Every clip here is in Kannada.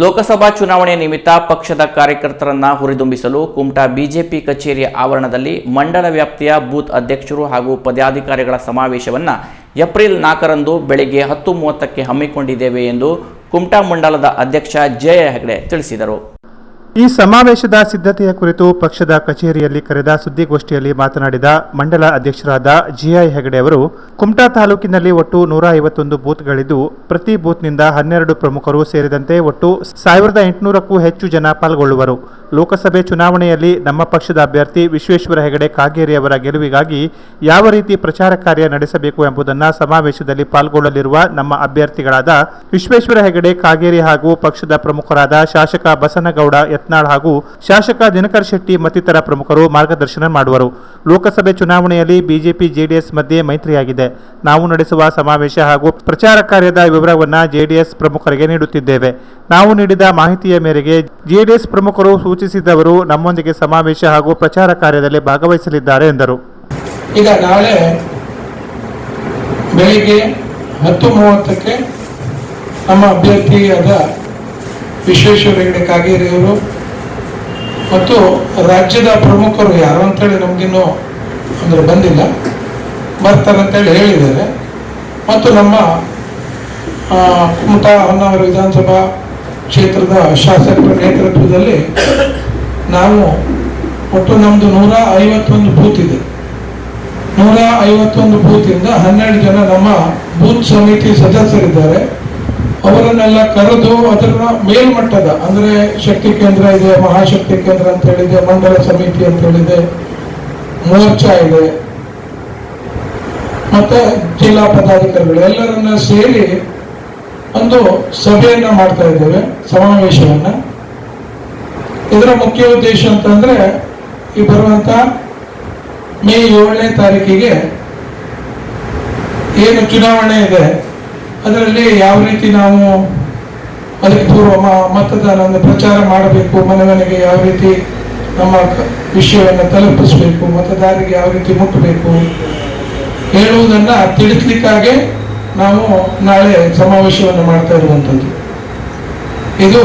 ಲೋಕಸಭಾ ಚುನಾವಣೆ ನಿಮಿತ್ತ ಪಕ್ಷದ ಕಾರ್ಯಕರ್ತರನ್ನ ಹುರಿದುಂಬಿಸಲು ಕುಮಟಾ ಬಿಜೆಪಿ ಕಚೇರಿಯ ಆವರಣದಲ್ಲಿ ಮಂಡಲ ವ್ಯಾಪ್ತಿಯ ಬೂತ್ ಅಧ್ಯಕ್ಷರು ಹಾಗೂ ಪದಾಧಿಕಾರಿಗಳ ಸಮಾವೇಶವನ್ನು ಏಪ್ರಿಲ್ ನಾಲ್ಕರಂದು ಬೆಳಿಗ್ಗೆ ಹತ್ತು ಮೂವತ್ತಕ್ಕೆ ಹಮ್ಮಿಕೊಂಡಿದ್ದೇವೆ ಎಂದು ಕುಮಟಾ ಮಂಡಲದ ಅಧ್ಯಕ್ಷ ಜಯ ಹೆಗಡೆ ತಿಳಿಸಿದರು. ಈ ಸಮಾವೇಶದ ಸಿದ್ಧತೆಯ ಕುರಿತು ಪಕ್ಷದ ಕಚೇರಿಯಲ್ಲಿ ಕರೆದ ಸುದ್ದಿಗೋಷ್ಠಿಯಲ್ಲಿ ಮಾತನಾಡಿದ ಮಂಡಲ ಅಧ್ಯಕ್ಷರಾದ ಜಿಐ ಹೆಗಡೆ ಅವರು, ಕುಮಟಾ ತಾಲೂಕಿನಲ್ಲಿ ಒಟ್ಟು ನೂರ ಐವತ್ತೊಂದು ಬೂತ್ಗಳಿದ್ದು, ಪ್ರತಿ ಬೂತ್ನಿಂದ ಹನ್ನೆರಡು ಪ್ರಮುಖರು ಸೇರಿದಂತೆ ಒಟ್ಟು ಸಾವಿರದ ಎಂಟುನೂರಕ್ಕೂ ಹೆಚ್ಚು ಜನ ಪಾಲ್ಗೊಳ್ಳುವರು. ಲೋಕಸಭೆ ಚುನಾವಣೆಯಲ್ಲಿ ನಮ್ಮ ಪಕ್ಷದ ಅಭ್ಯರ್ಥಿ ವಿಶ್ವೇಶ್ವರ ಹೆಗಡೆ ಕಾಗೇರಿ ಅವರ ಗೆಲುವಿಗಾಗಿ ಯಾವ ರೀತಿ ಪ್ರಚಾರ ಕಾರ್ಯ ನಡೆಸಬೇಕು ಎಂಬುದನ್ನು ಸಮಾವೇಶದಲ್ಲಿ ಪಾಲ್ಗೊಳ್ಳಲಿರುವ ನಮ್ಮ ಅಭ್ಯರ್ಥಿಗಳಾದ ವಿಶ್ವೇಶ್ವರ ಹೆಗಡೆ ಕಾಗೇರಿ ಹಾಗೂ ಪಕ್ಷದ ಪ್ರಮುಖರಾದ ಶಾಸಕ ಬಸನಗೌಡ ಯತ್ನಾಳ್ ಹಾಗೂ ಶಾಸಕ ದಿನಕರ್ ಶೆಟ್ಟಿ ಮತ್ತಿತರ ಪ್ರಮುಖರು ಮಾರ್ಗದರ್ಶನ ಮಾಡುವರು. ಲೋಕಸಭೆ ಚುನಾವಣೆಯಲ್ಲಿ ಬಿಜೆಪಿ, ಜೆಡಿಎಸ್ ಮಧ್ಯೆ ಮೈತ್ರಿಯಾಗಿದೆ. ನಾವು ನಡೆಸುವ ಸಮಾವೇಶ ಹಾಗೂ ಪ್ರಚಾರ ಕಾರ್ಯದ ವಿವರವನ್ನು ಜೆಡಿಎಸ್ ಪ್ರಮುಖರಿಗೆ ನೀಡುತ್ತಿದ್ದೇವೆ. ನಾವು ನೀಡಿದ ಮಾಹಿತಿಯ ಮೇರೆಗೆ ಜೆಡಿಎಸ್ ಪ್ರಮುಖರು ಸೂಚಿಸಿದವರು ನಮ್ಮೊಂದಿಗೆ ಸಮಾವೇಶ ಹಾಗೂ ಪ್ರಚಾರ ಕಾರ್ಯದಲ್ಲಿ ಭಾಗವಹಿಸಲಿದ್ದಾರೆ ಎಂದರು. ಈಗ ನಾಳೆ ಬೆಳಿಗ್ಗೆ ಹತ್ತು ಮೂವತ್ತಕ್ಕೆ ನಮ್ಮ ಅಭ್ಯರ್ಥಿಯಾದ ವಿಶ್ವೇಶ್ವರ ಹೆಗಡೆ ಕಾಗೇರಿಯವರು ಮತ್ತು ರಾಜ್ಯದ ಪ್ರಮುಖರು ಯಾರು ಅಂತೇಳಿ ನಮಗಿನ್ನೂ ಅಂದರೆ ಬಂದಿಲ್ಲ. ಬರ್ತಾರಂತೇಳಿ ಹೇಳಿದ್ದಾರೆ. ಮತ್ತು ನಮ್ಮ ಕುಮಟಾ, ಹೊನ್ನಾವರ ವಿಧಾನಸಭಾ ಕ್ಷೇತ್ರದ ಶಾಸಕರ ನೇತೃತ್ವದಲ್ಲಿ ನಾವು ಒಟ್ಟು ನಮ್ಮದು ನೂರ ಐವತ್ತೊಂದು ಬೂತ್ ಇದೆ. ನೂರ ಐವತ್ತೊಂದು ಬೂತಿಂದ ಹನ್ನೆರಡು ಜನ ನಮ್ಮ ಬೂತ್ ಸಮಿತಿ ಸದಸ್ಯರಿದ್ದಾರೆ. ಅವರನ್ನೆಲ್ಲ ಕರೆದು ಅದರ ಮೇಲ್ಮಟ್ಟದ, ಅಂದರೆ ಶಕ್ತಿ ಕೇಂದ್ರ ಇದೆ, ಮಹಾಶಕ್ತಿ ಕೇಂದ್ರ ಅಂತ ಹೇಳಿದೆ, ಮಂಡಲ ಸಮಿತಿ ಅಂತ ಹೇಳಿದೆ, ಮೋರ್ಚಾ ಇದೆ, ಮತ್ತೆ ಜಿಲ್ಲಾ ಪದಾಧಿಕಾರಿಗಳು ಎಲ್ಲರನ್ನ ಸೇರಿ ಒಂದು ಸಭೆಯನ್ನ ಮಾಡ್ತಾ ಇದ್ದೇವೆ, ಸಮಾವೇಶವನ್ನ. ಇದರ ಮುಖ್ಯ ಉದ್ದೇಶ ಅಂತಂದ್ರೆ, ಈ ಬರುವಂತ ಮೇ ಏಳನೇ ತಾರೀಕಿಗೆ ಏನು ಚುನಾವಣೆ ಇದೆ, ಅದರಲ್ಲಿ ಯಾವ ರೀತಿ ನಾವು ಅದಕ್ಕೆ ಪೂರ್ವ ಮತದಾನ ಪ್ರಚಾರ ಮಾಡಬೇಕು ಮನೆ ಮನೆಗೆ ಯಾವ ರೀತಿ ನಮ್ಮ ವಿಷಯವನ್ನು ತಲುಪಿಸಬೇಕು, ಮತದಾರರಿಗೆ ಯಾವ ರೀತಿ ಮುಟ್ಟಬೇಕು ಹೇಳುವುದನ್ನ ತಿಳಿಸ್ಲಿಕ್ಕಾಗಿ ನಾವು ನಾಳೆ ಸಮಾವೇಶವನ್ನು ಮಾಡ್ತಾ ಇರುವಂಥದ್ದು. ಇದು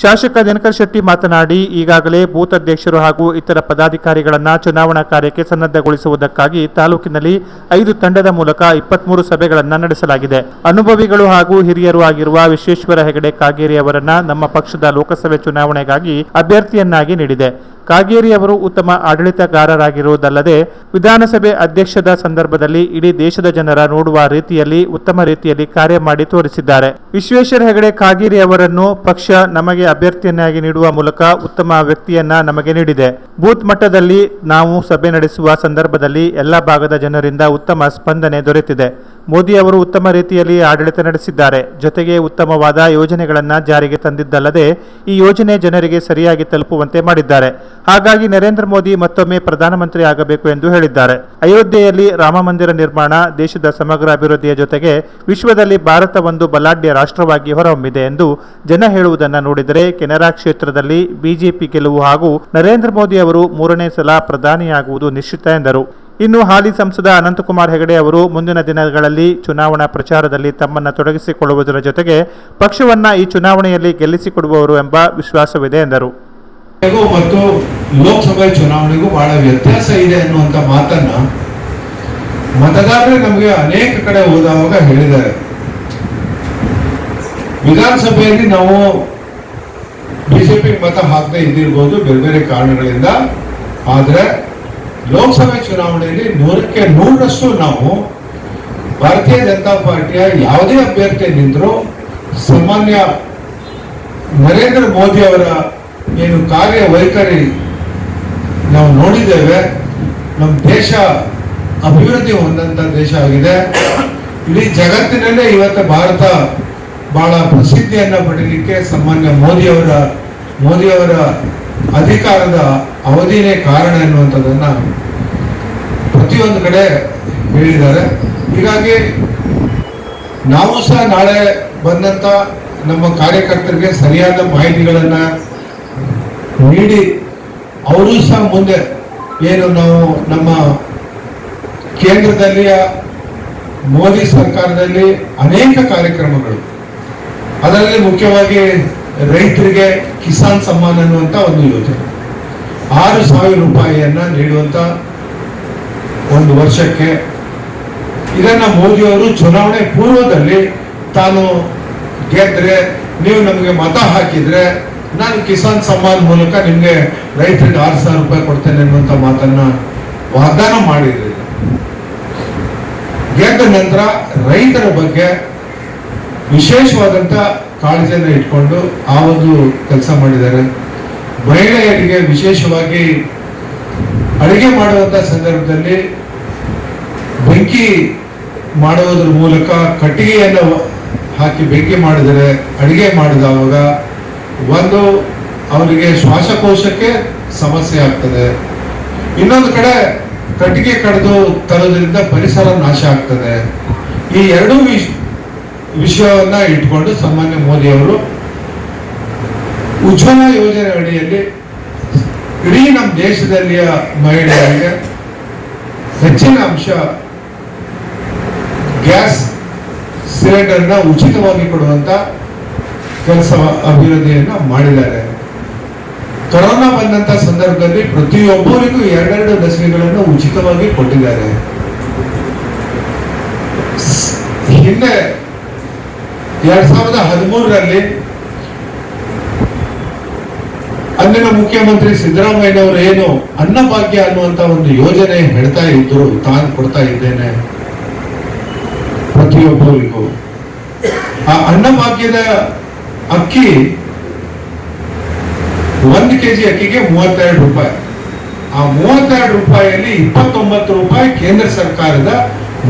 ಶಾಸಕ ದಿನಕರ್ ಶೆಟ್ಟಿ ಮಾತನಾಡಿ, ಈಗಾಗಲೇ ಬೂತ್ ಅಧ್ಯಕ್ಷರು ಹಾಗೂ ಇತರ ಪದಾಧಿಕಾರಿಗಳನ್ನು ಚುನಾವಣಾ ಕಾರ್ಯಕ್ಕೆ ಸನ್ನದ್ಧಗೊಳಿಸುವುದಕ್ಕಾಗಿ ತಾಲೂಕಿನಲ್ಲಿ ಐದು ತಂಡದ ಮೂಲಕ ಇಪ್ಪತ್ಮೂರು ಸಭೆಗಳನ್ನು ನಡೆಸಲಾಗಿದೆ. ಅನುಭವಿಗಳು ಹಾಗೂ ಹಿರಿಯರು ಆಗಿರುವ ವಿಶ್ವೇಶ್ವರ ಹೆಗಡೆ ಕಾಗೇರಿ ಅವರನ್ನು ನಮ್ಮ ಪಕ್ಷದ ಲೋಕಸಭೆ ಚುನಾವಣೆಗಾಗಿ ಅಭ್ಯರ್ಥಿಯನ್ನಾಗಿ ನೀಡಿದೆ. ಕಾಗೇರಿ ಅವರು ಉತ್ತಮ ಆಡಳಿತಗಾರರಾಗಿರುವುದಲ್ಲದೆ, ವಿಧಾನಸಭೆ ಅಧ್ಯಕ್ಷದ ಸಂದರ್ಭದಲ್ಲಿ ಇಡೀ ದೇಶದ ಜನರ ನೋಡುವ ರೀತಿಯಲ್ಲಿ, ಉತ್ತಮ ರೀತಿಯಲ್ಲಿ ಕಾರ್ಯ ಮಾಡಿ ತೋರಿಸಿದ್ದಾರೆ. ವಿಶ್ವೇಶ್ವರ ಹೆಗಡೆ ಕಾಗೇರಿ ಅವರನ್ನು ಪಕ್ಷ ನಮಗೆ ಅಭ್ಯರ್ಥಿಯನ್ನಾಗಿ ನೀಡುವ ಮೂಲಕ ಉತ್ತಮ ವ್ಯಕ್ತಿಯನ್ನ ನಮಗೆ ನೀಡಿದೆ. ಬೂತ್ ಮಟ್ಟದಲ್ಲಿ ನಾವು ಸಭೆ ನಡೆಸುವ ಸಂದರ್ಭದಲ್ಲಿ ಎಲ್ಲ ಭಾಗದ ಜನರಿಂದ ಉತ್ತಮ ಸ್ಪಂದನೆ ದೊರೆತಿದೆ. ಮೋದಿ ಅವರು ಉತ್ತಮ ರೀತಿಯಲ್ಲಿ ಆಡಳಿತ ನಡೆಸಿದ್ದಾರೆ. ಜೊತೆಗೆ ಉತ್ತಮವಾದ ಯೋಜನೆಗಳನ್ನು ಜಾರಿಗೆ ತಂದಿದ್ದಲ್ಲದೆ ಈ ಯೋಜನೆ ಜನರಿಗೆ ಸರಿಯಾಗಿ ತಲುಪುವಂತೆ ಮಾಡಿದ್ದಾರೆ. ಹಾಗಾಗಿ ನರೇಂದ್ರ ಮೋದಿ ಮತ್ತೊಮ್ಮೆ ಪ್ರಧಾನಮಂತ್ರಿ ಆಗಬೇಕು ಎಂದು ಹೇಳಿದ್ದಾರೆ. ಅಯೋಧ್ಯೆಯಲ್ಲಿ ರಾಮಮಂದಿರ ನಿರ್ಮಾಣ ದೇಶದ ಸಮಗ್ರ ಅಭಿವೃದ್ಧಿಯ ಜೊತೆಗೆ ವಿಶ್ವದಲ್ಲಿ ಭಾರತ ಒಂದು ಬಲಾಢ್ಯ ರಾಷ್ಟ್ರವಾಗಿ ಹೊರಹೊಮ್ಮಿದೆ ಎಂದು ಜನ ಹೇಳುವುದನ್ನು ನೋಡಿದರೆ ಕೆನರಾ ಕ್ಷೇತ್ರದಲ್ಲಿ ಬಿಜೆಪಿ ಗೆಲುವು ಹಾಗೂ ನರೇಂದ್ರ ಮೋದಿ ಅವರು ಮೂರನೇ ಸಲ ಪ್ರಧಾನಿಯಾಗುವುದು ನಿಶ್ಚಿತ ಎಂದರು. ಇನ್ನು ಹಾಲಿ ಸಂಸದ ಅನಂತಕುಮಾರ್ ಹೆಗಡೆ ಅವರು ಮುಂದಿನ ದಿನಗಳಲ್ಲಿ ಚುನಾವಣಾ ಪ್ರಚಾರದಲ್ಲಿ ತಮ್ಮನ್ನು ತೊಡಗಿಸಿಕೊಳ್ಳುವುದರ ಜೊತೆಗೆ ಪಕ್ಷವನ್ನು ಈ ಚುನಾವಣೆಯಲ್ಲಿ ಗೆಲ್ಲಿಸಿಕೊಡುವವರು ಎಂಬ ವಿಶ್ವಾಸವಿದೆ ಎಂದರು. ಮತ್ತು ಲೋಕಸಭೆ ಚುನಾವಣೆಗೂ ಬಹಳ ವ್ಯತ್ಯಾಸ ಇದೆ ಅನ್ನುವಂತ ಮಾತನ್ನ ಮತದಾರರು ನಮಗೆ ಅನೇಕ ಕಡೆ ಹೋದಾಗ ಹೇಳಿದ್ದಾರೆ. ವಿಧಾನಸಭೆಯಲ್ಲಿ ನಾವು ಬಿಜೆಪಿ ಮತ ಹಾಕದೇ ಇದ್ದಿರ್ಬೋದು ಬೇರೆ ಬೇರೆ ಕಾರಣಗಳಿಂದ. ಆದ್ರೆ ಲೋಕಸಭೆ ಚುನಾವಣೆಯಲ್ಲಿ ನೂರಕ್ಕೆ ನೂರರಷ್ಟು ನಾವು ಭಾರತೀಯ ಜನತಾ ಪಾರ್ಟಿಯ ಯಾವುದೇ ಅಭ್ಯರ್ಥಿ ನಿಂತರೂ ಸಾಮಾನ್ಯ ನರೇಂದ್ರ ಮೋದಿ ಅವರ ಏನು ಕಾರ್ಯ ವೈಖರಿ ನಾವು ನೋಡಿದ್ದೇವೆ. ನಮ್ಮ ದೇಶ ಅಭಿವೃದ್ಧಿ ಹೊಂದಂತ ದೇಶ ಆಗಿದೆ. ಇಡೀ ಜಗತ್ತಿನಲ್ಲೇ ಇವತ್ತು ಭಾರತ ಬಹಳ ಪ್ರಸಿದ್ಧಿಯನ್ನ ಪಡೀಲಿಕ್ಕೆ ಸಾಮಾನ್ಯ ಮೋದಿಯವರ ಮೋದಿಯವರ ಅಧಿಕಾರದ ಅವಧಿನೇ ಕಾರಣ ಎನ್ನುವಂಥದ್ದನ್ನ ಪ್ರತಿಯೊಂದು ಕಡೆ ಹೇಳಿದ್ದಾರೆ. ಹೀಗಾಗಿ ನಾವು ಸಹ ನಾಳೆ ಬಂದಂತ ನಮ್ಮ ಕಾರ್ಯಕರ್ತರಿಗೆ ಸರಿಯಾದ ಮಾಹಿತಿಗಳನ್ನ ನೀಡಿ ಅವರು ಸಹ ಮುಂದೆ ಏನು ನಾವು ನಮ್ಮ ಕೇಂದ್ರದಲ್ಲಿಯ ಮೋದಿ ಸರ್ಕಾರದಲ್ಲಿ ಅನೇಕ ಕಾರ್ಯಕ್ರಮಗಳು. ಅದರಲ್ಲಿ ಮುಖ್ಯವಾಗಿ ರೈತರಿಗೆ ಕಿಸಾನ್ ಸಮ್ಮಾನ್ ಅನ್ನುವಂತ ಒಂದು ಯೋಜನೆ. ಆರು ಸಾವಿರ ರೂಪಾಯಿಯನ್ನ ನೀಡುವಂತ ಒಂದು ವರ್ಷಕ್ಕೆ ಇದನ್ನ ಮೋದಿಯವರು ಚುನಾವಣೆ ಪೂರ್ವದಲ್ಲಿ ತಾನು ಗೆದ್ರೆ ನೀವು ನಮಗೆ ಮತ ಹಾಕಿದ್ರೆ ನಾನು ಕಿಸಾನ್ ಸಮ್ಮಾನ್ ಮೂಲಕ ನಿಮಗೆ ರೈತರಿಗೆ ಆರು ಸಾವಿರ ರೂಪಾಯಿ ಕೊಡ್ತೇನೆ ಅನ್ನುವಂಥ ಮಾತನ್ನ ವಾಗ್ದಾನ ಮಾಡಿರಲಿಲ್ಲ. ಗೆದ್ದ ನಂತರ ರೈತರ ಬಗ್ಗೆ ವಿಶೇಷವಾದಂತ ಕಾಳಜಿಯನ್ನು ಇಟ್ಕೊಂಡು ಆ ಒಂದು ಕೆಲಸ ಮಾಡಿದ್ದಾರೆ. ಮಹಿಳೆಯರಿಗೆ ವಿಶೇಷವಾಗಿ ಅಡುಗೆ ಮಾಡುವಂಥ ಸಂದರ್ಭದಲ್ಲಿ ಬೆಂಕಿ ಮಾಡುವುದರ ಮೂಲಕ ಕಟ್ಟಿಗೆಯನ್ನು ಹಾಕಿ ಬೆಂಕಿ ಮಾಡಿದರೆ, ಅಡಿಗೆ ಮಾಡಿದವಾಗ ಒಂದು ಅವರಿಗೆ ಶ್ವಾಸಕೋಶಕ್ಕೆ ಸಮಸ್ಯೆ ಆಗ್ತದೆ. ಇನ್ನೊಂದು ಕಡೆ ಕಟ್ಟಿಗೆ ಕಡಿದು ತರೋದ್ರಿಂದ ಪರಿಸರ ನಾಶ ಆಗ್ತದೆ. ಈ ಎರಡೂ ವಿಷಯವನ್ನ ಇಟ್ಕೊಂಡು ಸಾಮಾನ್ಯ ಮೋದಿ ಅವರು ಉಜ್ವಲ ಯೋಜನೆ ಅಡಿಯಲ್ಲಿ ಇಡೀ ನಮ್ಮ ದೇಶದಲ್ಲಿಯ ಮಹಿಳೆಯರಿಗೆ ಹೆಚ್ಚಿನ ಅಂಶ ಗ್ಯಾಸ್ ಸಿಲಿಂಡರ್ನ ಉಚಿತವಾಗಿ ಕೊಡುವಂತ ಕೆಲಸ ಅಭಿವೃದ್ಧಿಯನ್ನ ಮಾಡಿದ್ದಾರೆ. ಕೊರೋನಾ ಬಂದಂತ ಸಂದರ್ಭದಲ್ಲಿ ಪ್ರತಿಯೊಬ್ಬರಿಗೂ ಎರಡೆರಡು ಲಸಿಕೆಗಳನ್ನು ಉಚಿತವಾಗಿ ಕೊಟ್ಟಿದ್ದಾರೆ. ಹಿಂದೆ ಎರಡ್ ಸಾವಿರದ ಹದಿಮೂರರಲ್ಲಿ ಅಂದಿನ ಮುಖ್ಯಮಂತ್ರಿ ಸಿದ್ದರಾಮಯ್ಯನವರು ಏನು ಅನ್ನಭಾಗ್ಯ ಅನ್ನುವಂತ ಒಂದು ಯೋಜನೆ ಹೇಳ್ತಾ ಇದ್ರು, ತಾನು ಕೊಡ್ತಾ ಇದ್ದೇನೆ ಪ್ರತಿಯೊಬ್ಬರಿಗೂ. ಆ ಅನ್ನಭಾಗ್ಯದ ಅಕ್ಕಿ ಒಂದ್ ಕೆಜಿ ಅಕ್ಕಿಗೆ ಮೂವತ್ತೆರಡು ರೂಪಾಯಿ. ಆ ಮೂವತ್ತೆರಡು ರೂಪಾಯಿಯಲ್ಲಿ ಇಪ್ಪತ್ತೊಂಬತ್ತು ರೂಪಾಯಿ ಕೇಂದ್ರ ಸರ್ಕಾರದ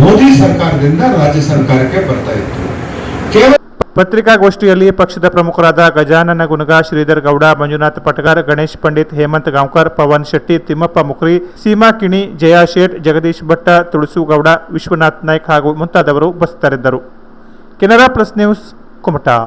ಮೋದಿ ಸರ್ಕಾರದಿಂದ ರಾಜ್ಯ ಸರ್ಕಾರಕ್ಕೆ ಬರ್ತಾ ಇತ್ತು. ಪತ್ರಿಕಾಗೋಷ್ಠಿಯಲ್ಲಿ ಪಕ್ಷದ ಪ್ರಮುಖರಾದ ಗಜಾನನ ಗುನಗ, ಶ್ರೀಧರ್ ಗೌಡ, ಮಂಜುನಾಥ್ ಪಟಗಾರ್, ಗಣೇಶ್ ಪಂಡಿತ್, ಹೇಮಂತ್ ಗಾಂವ್ಕರ್, ಪವನ್ ಶೆಟ್ಟಿ, ತಿಮ್ಮಪ್ಪ ಮುಖ್ರಿ ಸೀಮಾ ಕಿಣಿ, ಜಯಾ ಶೇಟ್, ಜಗದೀಶ್ ಭಟ್ಟ, ತುಳಸು ಗೌಡ, ವಿಶ್ವನಾಥ್ ನಾಯ್ಕ್ ಹಾಗೂ ಮುಂತಾದವರು ಉಪಸ್ಥಿತರಿದ್ದರು. Canara plus news Kumta.